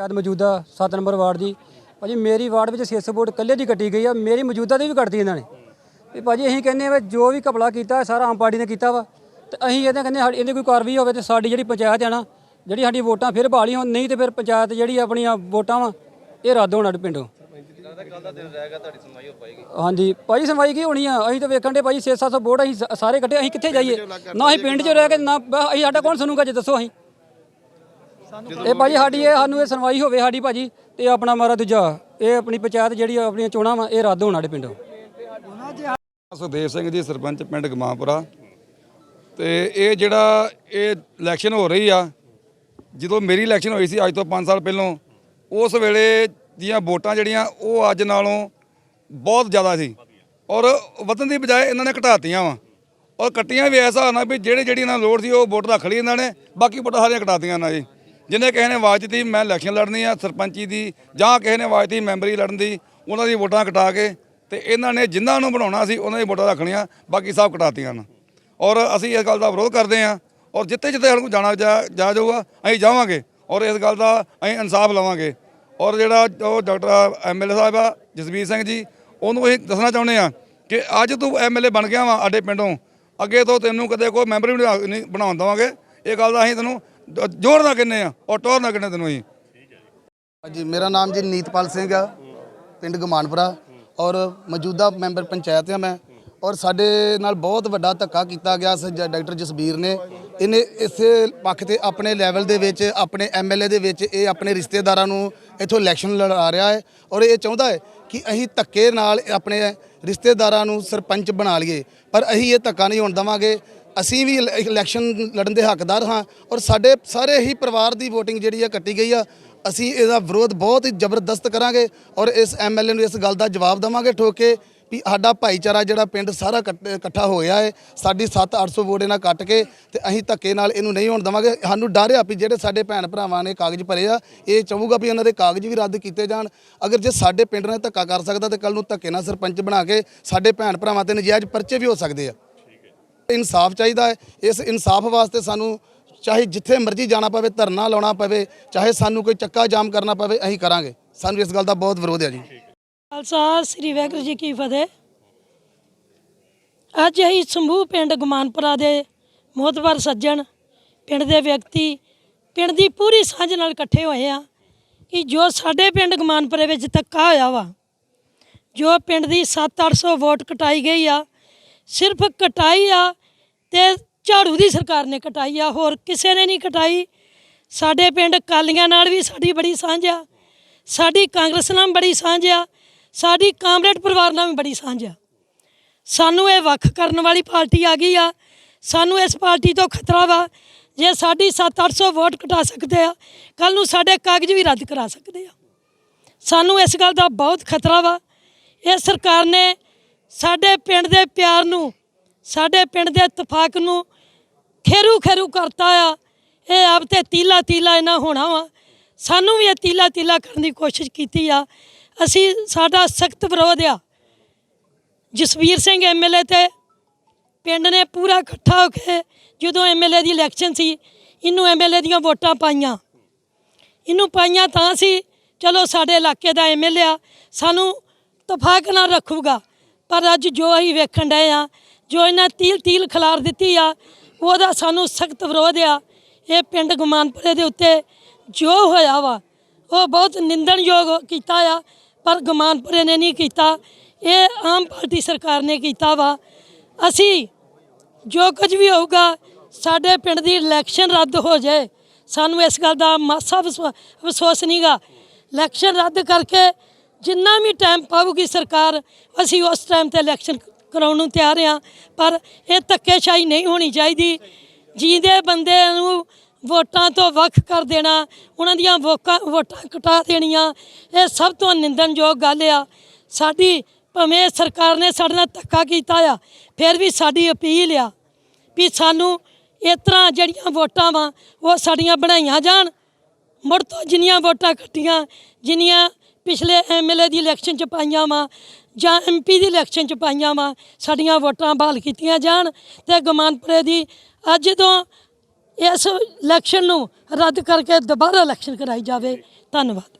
ਪੰਚਾਇਤ ਮੌਜੂਦਾ 7 number ward ਦੀ। ਭਾਜੀ, ਮੇਰੀ ਵਾਰਡ ਵਿੱਚ ਸਿਸ ਬੋਰਡ ਇਕੱਲੇ ਦੀ ਕੱਟੀ ਗਈ ਆ, ਮੇਰੀ ਮੌਜੂਦਾ ਦੀ ਵੀ ਕੱਟਦੀ ਇਹਨਾਂ ਨੇ। ਤੇ ਭਾਜੀ, ਅਸੀਂ ਕਹਿੰਦੇ ਆ ਵੀ ਜੋ ਵੀ ਘਪਲਾ ਕੀਤਾ ਸਾਰਾ ਆਮ ਪਾਰਟੀ ਨੇ ਕੀਤਾ ਵਾ। ਤੇ ਅਸੀਂ ਇਹਦੇ ਕਹਿੰਦੇ ਸਾਡੀ ਇਹਦੀ ਕੋਈ ਕਾਰਵਾਈ ਹੋਵੇ ਤੇ ਸਾਡੀ ਜਿਹੜੀ ਪੰਚਾਇਤ ਆ ਨਾ, ਜਿਹੜੀ ਸਾਡੀ ਵੋਟਾਂ ਫਿਰ ਬਹਾਲੀ ਹੋਣ, ਨਹੀਂ ਤੇ ਫਿਰ ਪੰਚਾਇਤ ਜਿਹੜੀ ਆਪਣੀਆਂ ਵੋਟਾਂ ਵਾ, ਇਹ ਰੱਦ ਹੋਣਾ ਸਾਡੇ ਪਿੰਡੋਂ। ਹਾਂਜੀ, ਭਾਜੀ, ਸੁਣਵਾਈ ਕੀ ਹੋਣੀ ਆ? ਅਸੀਂ ਤਾਂ ਵੇਖਣ ਦੇ ਭਾਜੀ 6-700 ਵੋਟ ਅਸੀਂ ਸਾਰੇ ਕੱਢੇ, ਅਸੀਂ ਕਿੱਥੇ ਜਾਈਏ? ਨਾ ਅਸੀਂ ਪਿੰਡ 'ਚ ਰਹਿ ਕੇ, ਨਾ ਅਸੀਂ ਸਾਡਾ ਕੌਣ ਸੁਣੂਗਾ ਜੇ ਦੱਸੋ ਅਸੀਂ? ਇਹ ਭਾਜੀ ਸਾਡੀ ਇਹ ਸਾਨੂੰ ਇਹ ਸੁਣਵਾਈ ਹੋਵੇ ਸਾਡੀ ਭਾਜੀ ਤੇ ਆਪਣਾ ਮਾਰਾ ਦੂਜਾ ਇਹ ਆਪਣੀ ਪੰਚਾਇਤ ਜਿਹੜੀ ਆਪਣੀਆਂ ਚੋਣਾਂ ਵਾ ਇਹ ਰੱਦ ਹੋਣ ਸਾਡੇ ਪਿੰਡੋਂ। ਸੁਖਦੇਵ ਸਿੰਘ ਜੀ ਸਰਪੰਚ ਪਿੰਡ ਗਮਾਂਪੁਰਾ। ਤੇ ਇਹ ਜਿਹੜਾ ਇਹ ਇਲੈਕਸ਼ਨ ਹੋ ਰਹੀ ਆ ਜਦੋਂ ਮੇਰੀ ਇਲੈਕਸ਼ਨ ਹੋਈ ਸੀ ਅੱਜ ਤੋਂ 5 ਸਾਲ ਪਹਿਲਾਂ ਉਸ ਵੇਲੇ ਦੀਆਂ ਵੋਟਾਂ ਜਿਹੜੀਆਂ ਉਹ ਅੱਜ ਨਾਲੋਂ ਬਹੁਤ ਜ਼ਿਆਦਾ ਸੀ। ਔਰ ਵਧਣ ਦੀ ਬਜਾਏ ਇਹਨਾਂ ਨੇ ਘਟਾਤੀਆਂ ਵਾ। ਔਰ ਕੱਟੀਆਂ ਵੀ ਐਸਾ ਨਾ ਵੀ ਜਿਹੜੇ ਜਿਹੜੀ ਇਹਨਾਂ ਨੂੰ ਲੋੜ ਸੀ ਉਹ ਵੋਟ ਰੱਖ ਲਈ ਇਹਨਾਂ ਨੇ ਬਾਕੀ ਵੋਟਾਂ ਸਾਰੀਆਂ ਘਟਾਤੀਆਂ ਇਹਨਾਂ ਜੀ ਜਿਹਨੇ ਕਿਸੇ ਨੇ ਆਵਾਜ਼ ਦਿੱਤੀ, ਮੈਂ ਇਲੈਕਸ਼ਨ ਲੜਨੀ ਆ, ਸਰਪੰਚੀ ਦੀ, ਜਾਂ ਕਿਸੇ ਨੇ ਆਵਾਜ਼ ਦਿੱਤੀ ਮੈਂਬਰੀ ਲੜਨ ਦੀ, ਉਹਨਾਂ ਦੀ ਵੋਟਾਂ ਕਟਾ ਕੇ ਤੇ ਇਹਨਾਂ ਨੇ ਜਿਨ੍ਹਾਂ ਨੂੰ ਬਣਾਉਣਾ ਸੀ, ਉਹਨਾਂ ਦੀ ਵੋਟਾਂ ਰੱਖਣੀਆਂ, ਬਾਕੀ ਸਭ ਕਟਾਤੀਆਂ ਹਨ ਔਰ ਅਸੀਂ ਇਸ ਗੱਲ ਦਾ ਵਿਰੋਧ ਕਰਦੇ ਹਾਂ, ਔਰ ਜਿੱਥੇ ਜਿੱਥੇ ਸਾਨੂੰ ਜਾਣਾ ਜਾ ਜਾਊਗਾ, ਅਸੀਂ ਜਾਵਾਂਗੇ, ਔਰ ਇਸ ਗੱਲ ਦਾ ਅਸੀਂ ਇਨਸਾਫ ਲਵਾਂਗੇ। ਔਰ ਜਿਹੜਾ ਉਹ ਡਾਕਟਰ ਐਮਐਲਏ ਸਾਹਿਬ ਆ, ਜਸਵੀਰ ਸਿੰਘ ਜੀ, ਉਹਨੂੰ ਅਸੀਂ ਦੱਸਣਾ ਚਾਹੁੰਦੇ ਆ ਕਿ ਅੱਜ ਤੂੰ ਐਮਐਲਏ ਬਣ ਗਿਆ ਵਾ ਸਾਡੇ ਪਿੰਡੋਂ, ਅੱਗੇ ਤੋਂ ਤੈਨੂੰ ਕਦੇ ਕੋਈ ਮੈਂਬਰ ਵੀ ਨਹੀਂ ਬਣਾ- ਨਹੀਂ ਬਣਾਉਣ ਦੇਵਾਂਗੇ। ਇਹ ਗੱਲ ਦਾ ਅਸੀਂ ਤੈਨੂੰ ਜ਼ੋਰ ਨਾਲ ਕਹਿੰਦੇ ਆ ਔਰ ਟੋਰ ਨਾਲ ਕਹਿੰਦੇ ਤੈਨੂੰ ਅਸੀਂ। ਹਾਂਜੀ, ਮੇਰਾ ਨਾਮ ਜੀ ਨੀਤਪਾਲ ਸਿੰਘ ਆ, ਪਿੰਡ ਗਮਾਨਪੁਰਾ। ਔਰ ਮੌਜੂਦਾ ਮੈਂਬਰ ਪੰਚਾਇਤ ਆ ਮੈਂ। ਔਰ ਸਾਡੇ ਨਾਲ ਬਹੁਤ ਵੱਡਾ ਧੱਕਾ ਕੀਤਾ ਗਿਆ ਸੀ ਜ- ਡਾਕਟਰ ਜਸਬੀਰ ਨੇ। ਇਹਨੇ ਇਸੇ ਪੱਖ ਤੇ ਆਪਣੇ ਲੈਵਲ ਦੇ ਵਿੱਚ, ਆਪਣੇ ਐਮਐਲਏ ਦੇ ਵਿੱਚ ਇਹ ਆਪਣੇ ਰਿਸ਼ਤੇਦਾਰਾਂ ਨੂੰ ਇੱਥੋਂ ਇਲੈਕਸ਼ਨ ਲੜਾ ਰਿਹਾ ਹੈ। ਔਰ ਇਹ ਚਾਹੁੰਦਾ ਹੈ ਕਿ ਅਸੀਂ ਧੱਕੇ ਨਾਲ ਆਪਣੇ ਰਿਸ਼ਤੇਦਾਰਾਂ ਨੂੰ ਸਰਪੰਚ ਬਣਾ ਲਈਏ। ਪਰ ਅਸੀਂ ਇਹ ਧੱਕਾ ਨਹੀਂ ਹੋਣ ਦੇਵਾਂਗੇ। ਅਸੀਂ ਵੀ ਇਲ- ਇਲੈਕਸ਼ਨ ਲੜਨ ਦੇ ਹੱਕਦਾਰ ਹਾਂ ਔਰ ਸਾਡੇ ਸਾਰੇ ਹੀ ਪਰਿਵਾਰ ਦੀ VOTING ਜਿਹੜੀ ਆ ਕੱਟੀ ਗਈ ਆ। ਅਸੀਂ ਇਹਦਾ ਵਿਰੋਧ ਬਹੁਤ ਹੀ ਜ਼ਬਰਦਸਤ ਕਰਾਂਗੇ ਔਰ ਇਸ ਐਮਐਲਏ ਨੂੰ ਇਸ ਗੱਲ ਦਾ ਜਵਾਬ ਦੇਵਾਂਗੇ ਠੋਕ ਕੇ ਵੀ ਸਾਡਾ ਭਾਈਚਾਰਾ ਜਿਹੜਾ ਪਿੰਡ ਸਾਰਾ ਇਕੱਠ- ਇਕੱਠਾ ਹੋਇਆ ਹੈ ਸਾਡੀ 7-800 ਵੋਟ ਇਹਨਾਂ ਕੱਟ ਕੇ ਤੇ ਅਸੀਂ ਧੱਕੇ ਨਾਲ ਇਹਨੂੰ ਨਹੀਂ ਹੋਣ ਦੇਵਾਂਗੇ। ਸਾਨੂੰ ਡਰ ਆ ਵੀ ਜਿਹੜੇ ਸਾਡੇ ਭੈਣ ਭਰਾਵਾਂ ਨੇ ਕਾਗਜ਼ ਭਰੇ ਆ, ਇਹ ਚਾਹੂਗਾ ਵੀ ਉਹਨਾਂ ਦੇ ਕਾਗਜ਼ ਵੀ ਰੱਦ ਕੀਤੇ ਜਾਣ। ਅਗਰ ਜੇ ਸਾਡੇ ਪਿੰਡ ਨੇ ਧੱਕਾ ਕਰ ਸਕਦਾ ਤੇ ਕੱਲ ਨੂੰ ਧੱਕੇ ਨਾਲ ਸਰਪੰਚ ਬਣਾ ਕੇ ਸਾਡੇ ਭੈਣ ਭਰਾਵਾਂ ਤੇ ਨਜਾਇਜ਼ ਪਰਚੇ ਵੀ ਹੋ ਸਕਦੇ ਆ। ਇਨਸਾਫ ਚਾਹੀਦਾ ਹੈ। ਇਸ ਇਨਸਾਫ ਵਾਸਤੇ ਸਾਨੂੰ ਚਾਹੇ ਜਿੱਥੇ ਮਰਜ਼ੀ ਜਾਣਾ ਪਵੇ, ਧਰਨਾ ਲਾਉਣਾ ਪਵੇ, ਚਾਹੇ ਸਾਨੂੰ ਕੋਈ ਚੱਕਾ ਜਾਮ ਕਰਨਾ ਪਵੇ, ਅਸੀਂ ਕਰਾਂਗੇ। ਸਾਨੂੰ ਇਸ ਗੱਲ ਦਾ ਬਹੁਤ ਵਿਰੋਧ ਹੈ ਜੀ। ਖਾਲਸਾ, ਸ੍ਰੀ ਵਾਹਿਗੁਰੂ ਜੀ ਕੀ ਫਤਿਹ। ਅੱਜ ਅਸੀਂ ਸਮੂਹ ਪਿੰਡ ਗਮਾਨਪੁਰਾ ਦੇ ਮੋਹਤਵਰ ਸੱਜਣ, ਪਿੰਡ ਦੇ ਵਿਅਕਤੀ, ਪਿੰਡ ਦੀ ਪੂਰੀ ਸਾਂਝ ਨਾਲ ਇਕੱਠੇ ਹੋਏ ਆ ਕਿ ਜੋ ਸਾਡੇ ਪਿੰਡ ਗਮਾਨਪੁਰੇ ਵਿੱਚ ਧੱਕਾ ਹੋਇਆ ਵਾ, ਜੋ ਪਿੰਡ ਦੀ 7-800 ਵੋਟ ਕਟਾਈ ਗਈ ਆ, ਸਿਰਫ ਕਟਾਈ ਆ ਤੇ ਝਾੜੂ ਦੀ ਸਰਕਾਰ ਨੇ ਕਟਾਈ ਆ, ਹੋਰ ਕਿਸੇ ਨੇ ਨਹੀਂ ਕਟਾਈ। ਸਾਡੇ ਪਿੰਡ ਕਾਲੀਆਂ ਨਾਲ ਵੀ ਸਾਡੀ ਬੜੀ ਸਾਂਝ ਆ, ਸਾਡੀ ਕਾਂਗਰਸ ਨਾਲ ਬੜੀ ਸਾਂਝ ਆ, ਸਾਡੀ ਕਾਮਰੇਡ ਪਰਿਵਾਰ ਨਾਲ ਵੀ ਬੜੀ ਸਾਂਝ ਆ। ਸਾਨੂੰ ਇਹ ਵੱਖ ਕਰਨ ਵਾਲੀ ਪਾਰਟੀ ਆ ਗਈ ਆ, ਸਾਨੂੰ ਇਸ ਪਾਰਟੀ ਤੋਂ ਖਤਰਾ ਵਾ, ਜੇ ਸਾਡੀ 7-800 ਵੋਟ ਕਟਾ ਸਕਦੇ ਆ ਕੱਲ ਨੂੰ ਸਾਡੇ ਕਾਗਜ਼ ਵੀ ਰੱਦ ਕਰਾ ਸਕਦੇ ਆ। ਸਾਨੂੰ ਇਸ ਗੱਲ ਦਾ ਬਹੁਤ ਖਤਰਾ ਵਾ। ਇਹ ਸਰਕਾਰ ਨੇ ਸਾਡੇ ਪਿੰਡ ਦੇ ਪਿਆਰ ਨੂੰ ਸਾਡੇ ਪਿੰਡ ਦੇ ਇਤਫਾਕ ਨੂੰ ਖੇਰੂ ਖੇਰੂ ਕਰਤਾ ਆ। ਇਹ ਆਪ ਤੇ ਤੀਲਾ ਤੀਲਾ ਇਹਨਾਂ ਹੋਣਾ ਵਾ। ਸਾਨੂੰ ਵੀ ਇਹ ਤੀਲਾ ਤੀਲਾ ਕਰਨ ਦੀ ਕੋਸ਼ਿਸ਼ ਕੀਤੀ ਆ। ਅਸੀਂ, ਸਾਡਾ ਸਖਤ ਵਿਰੋਧ ਆ। ਜਸਵੀਰ ਸਿੰਘ ਐਮਐਲਏ ਤੇ ਪਿੰਡ ਨੇ ਪੂਰਾ ਇਕੱਠਾ ਹੋ ਕੇ ਜਦੋਂ ਐਮਐਲਏ ਦੀ ਇਲੈਕਸ਼ਨ ਸੀ, ਇਹਨੂੰ ਐਮਐਲਏ ਦੀਆਂ ਵੋਟਾਂ ਪਾਈਆਂ। ਇਹਨੂੰ ਪਾਈਆਂ ਤਾਂ ਸੀ ਚਲੋ ਸਾਡੇ ਇਲਾਕੇ ਦਾ ਐਮਐਲਏ ਆ, ਸਾਨੂੰ ਤਫਾਕ ਨਾਲ ਰੱਖੂਗਾ। ਪਰ ਅੱਜ ਜੋ ਅਸੀਂ ਵੇਖਣ ਡਏ ਆ ਜੋ ਇਹਨਾਂ ਤੀਲ ਤੀਲ ਖਿਲਾਰ ਦਿੱਤੀ ਆ, ਉਹਦਾ ਸਾਨੂੰ ਸਖਤ ਵਿਰੋਧ ਆ। ਇਹ ਪਿੰਡ ਗੁਮਾਨਪੁਰੇ ਦੇ ਉੱਤੇ ਜੋ ਹੋਇਆ ਵਾ, ਉਹ ਬਹੁਤ ਨਿੰਦਣਯੋਗ ਕੀਤਾ ਆ, ਪਰ ਗੁਮਾਨਪੁਰੇ ਨੇ ਨਹੀਂ ਕੀਤਾ। ਇਹ ਆਮ ਪਾਰਟੀ ਸਰਕਾਰ ਨੇ ਕੀਤਾ ਵਾ। ਅਸੀਂ ਜੋ ਕੁਝ ਵੀ ਹੋਊਗਾ, ਸਾਡੇ ਪਿੰਡ ਦੀ ਇਲੈਕਸ਼ਨ ਰੱਦ ਹੋ ਜਾਏ ਸਾਨੂੰ ਇਸ ਗੱਲ ਦਾ ਮਾਸਾ ਵਿਸ਼ਵਾ- ਅਫਸੋਸ ਨਹੀਂਗਾ ਇਲੈਕਸ਼ਨ ਰੱਦ ਕਰਕੇ ਜਿੰਨਾ ਵੀ ਟਾਈਮ ਪਾਊਗੀ ਸਰਕਾਰ, ਅਸੀਂ ਉਸ ਟਾਈਮ ਤੇ ਇਲੈਕਸ਼ਨ ਕਰਾਉਣ ਨੂੰ ਤਿਆਰ ਆ, ਪਰ ਇਹ ਧੱਕੇਸ਼ਾਹੀ ਨਹੀਂ ਹੋਣੀ ਚਾਹੀਦੀ। ਜਿਹਦੇ ਬੰਦੇ ਨੂੰ ਵੋਟਾਂ ਤੋਂ ਵੱਖ ਕਰ ਦੇਣਾ, ਉਹਨਾਂ ਦੀਆਂ ਵੋਕਾਂ, ਵੋਟਾਂ ਕਟਾ ਦੇਣੀਆਂ, ਇਹ ਸਭ ਤੋਂ ਨਿੰਦਣਯੋਗ ਗੱਲ ਆ। ਸਾਡੀ ਭਾਵੇਂ ਸਰਕਾਰ ਨੇ ਸਾਡੇ ਨਾਲ ਧੱਕਾ ਕੀਤਾ ਆ, ਫਿਰ ਵੀ ਸਾਡੀ ਅਪੀਲ ਆ ਵੀ ਸਾਨੂੰ ਇਸ ਤਰ੍ਹਾਂ ਜਿਹੜੀਆਂ ਵੋਟਾਂ ਵਾ, ਉਹ ਸਾਡੀਆਂ ਬਣਾਈਆਂ ਜਾਣ। ਮੁੜ ਤੋਂ ਜਿੰਨੀਆਂ ਵੋਟਾਂ ਕੱਟੀਆਂ, ਜਿੰਨੀਆਂ ਪਿਛਲੇ ਐਮਐਲਏ ਦੀ ਇਲੈਕਸ਼ਨ ਚ ਪਾਈਆਂ ਵਾ, ਜਾਂ ਐਮਪੀ ਦੀ ਇਲੈਕਸ਼ਨ ਚ ਪਾਈਆਂ ਵਾ, ਸਾਡੀਆਂ ਵੋਟਾਂ ਬਹਾਲ ਕੀਤੀਆਂ ਜਾਣ ਤੇ ਗਮਾਨਪੁਰੇ ਦੀ ਅੱਜ ਤੋਂ ਇਸ ਇਲੈਕਸ਼ਨ ਨੂੰ ਰੱਦ ਕਰਕੇ ਦੁਬਾਰਾ ਇਲੈਕਸ਼ਨ ਕਰਾਈ ਜਾਵੇ। ਧੰਨਵਾਦ।